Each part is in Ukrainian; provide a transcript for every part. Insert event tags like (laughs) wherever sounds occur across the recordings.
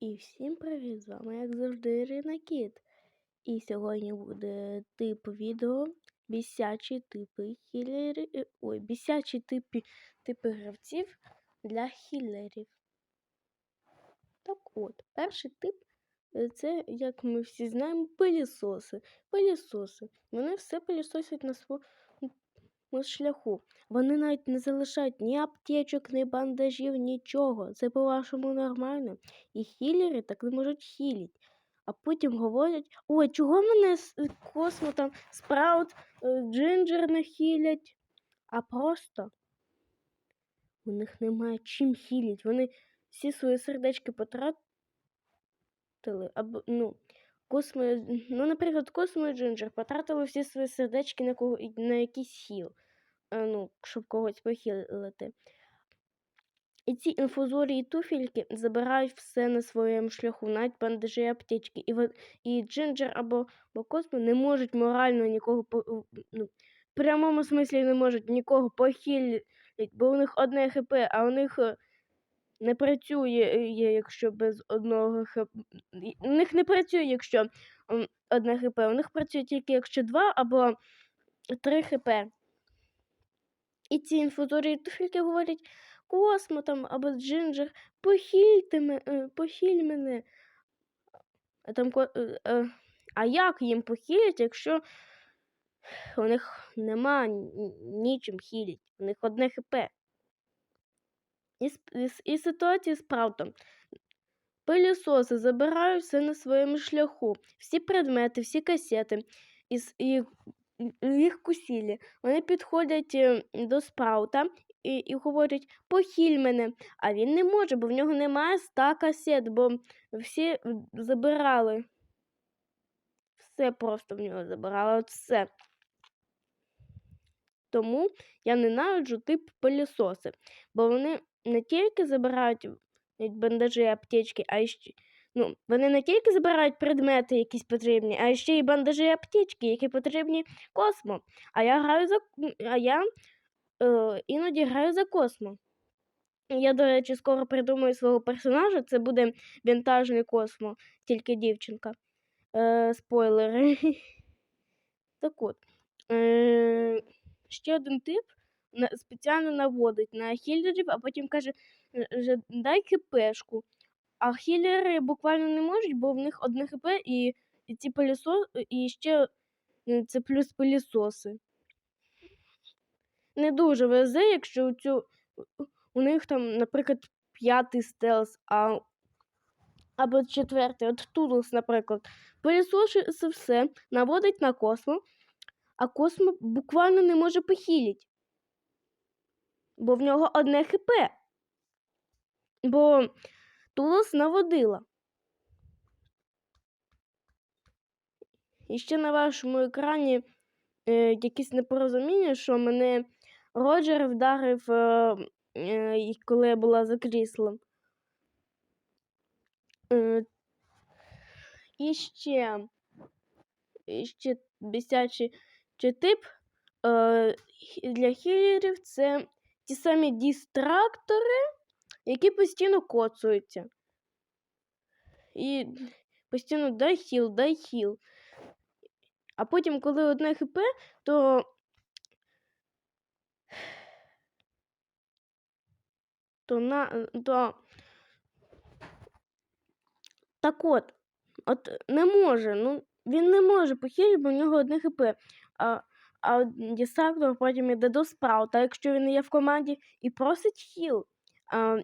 І всім привіт! З вами, як завжди, Ірина Кіт. І сьогодні буде тип відео бісячі типи хілерів. е, Ой, бісячі типи, типи гравців для хілерів. Так от, перший тип е, це, як ми всі знаємо, пилісоси. Пилісоси. Вони все пилісосять на своєму шляху. Вони навіть не залишають ні аптечок, ні бандажів, нічого. Це по-вашому нормально. І хілери так не можуть хіліть. А потім говорять: ой, чого мене е, космо там спраут, е, джинджер не хілять? А просто у них немає чим хіліть. Вони всі свої сердечки потратили. Або, ну, Космо, ну, наприклад, Космо і Джинджер потратили всі свої сердечки на, кого, на якийсь хіл, ну, щоб когось похилити. І ці інфузорії туфельки забирають все на своєму шляху, навіть бандажі аптечки. І, і Джинджер або, або Космо не можуть морально нікого ну, в прямому смислі не можуть нікого похилити, бо у них одне ХП, а у них е, не працює, е, якщо без одного ХП. У них не працює, якщо одне ХП. У них працює тільки якщо два або три ХП. І ці інфузорії туфельки говорять Космо там або Джинджер, похильте мене, похиль мене. А, там, е, е, а як їм похилять, якщо у них нема нічим хілять, у них одне ХП. І, і, і ситуація з правдом. Пилісоси забирають все на своєму шляху. Всі предмети, всі касети і і їх кусілі. Вони підходять е, до спраута і, і говорять похиль мене. А він не може, бо в нього немає ста касет, бо всі забирали. Все просто в нього забирали. От все. Тому я ненавиджу тип пилісоси, бо вони не тільки забирають бандажі аптечки, а й. Ну, вони не тільки забирають предмети, якісь потрібні, а ще й бандажі і аптечки, які потрібні космо. А я граю за а я е, іноді граю за космо. Я, до речі, скоро придумаю свого персонажа. Це буде вінтажний космо, тільки дівчинка. Е, спойлери. (laughs) Так от. Е, ще один тип спеціально наводить на хілерів, а потім каже, же, дай хпшку. А хілери буквально не можуть, бо в них одне хп і, і ці пилісо, і ще е, це плюс пилісоси. Не дуже везе, якщо у, цю, у них там, наприклад, п'ятий стелс, а або четвертий, от Тудлс, наприклад, пилісосить все, наводить на космо, а космо буквально не може похилити. Бо в нього одне хп. Бо Тулос наводила. І ще на вашому екрані е, якісь непорозуміння, що мене Роджер вдарив, е, е, коли я була за кріслом. Е, і ще, і ще бісячий чи тип е, для хілерів це ті самі дистрактори, які постійно коцуються. І постійно дай хіл, дай хіл. А потім, коли одне хп, то. То на. То... Так от, от не може. Ну, він не може похилити, бо в нього одне хп. А, а десактор потім іде до спраута, якщо він є в команді, і просить хіл. А,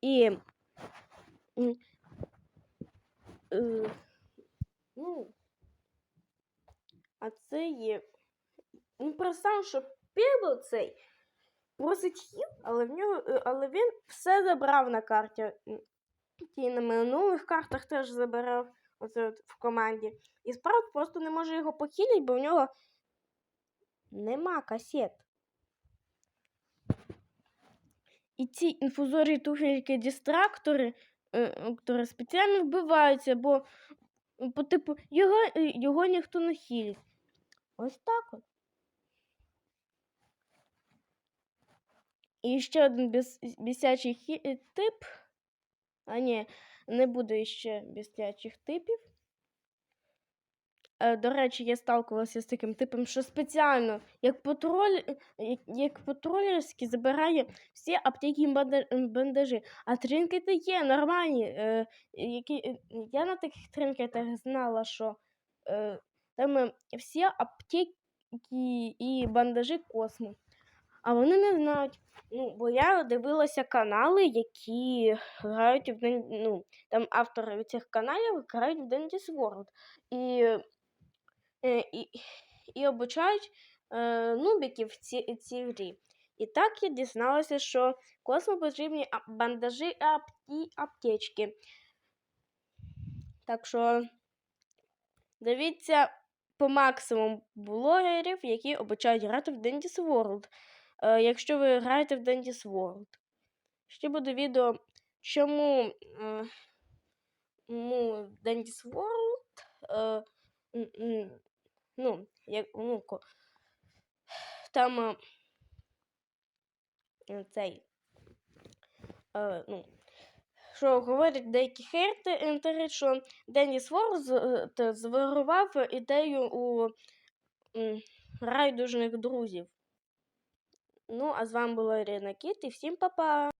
і. е, ну, а це є. Ну, просто що Пібл цей просить хіл, але в нього, е, але він все забрав на карті. І на минулих картах теж забирав оце от в команді. І справді просто не може його похилити, бо в нього нема касет. І ці інфузорі туфельки дистрактори е, спеціально вбиваються, бо по типу його, е, його ніхто не хілить. Ось так от. І ще один біс, бісячий хі, е, тип А ні, не буде ще бістячих типів. Е, До речі, я сталкувалася з таким типом, що спеціально, як патруль, як, як патрулерський, забирає всі аптеки бандажі. А тринкети є нормальні. Е, які, е, я на таких тринкетах знала, що е, там е, всі аптеки і бандажі космо. А вони не знають. Ну, бо я дивилася канали, які грають в ну, там автори цих каналів грають в Dentist World. І, е, і, і обучають е, нубіків в ці, цій грі. І так я дізналася, що космо потрібні бандажі і аптечки. Так що дивіться по максимуму блогерів, які обучають грати в Dentist World. Е, якщо ви граєте в Dentist World. Ще буде відео, чому е, Dentist World. Е, ну, як, ну, (sighs) там е, цей. Е, ну, що говорять деякі хейтери, що Деніс Вор з- е, зварував ідею у райдужних друзів. Ну, а з вами була Ірина Кіт і всім па-па!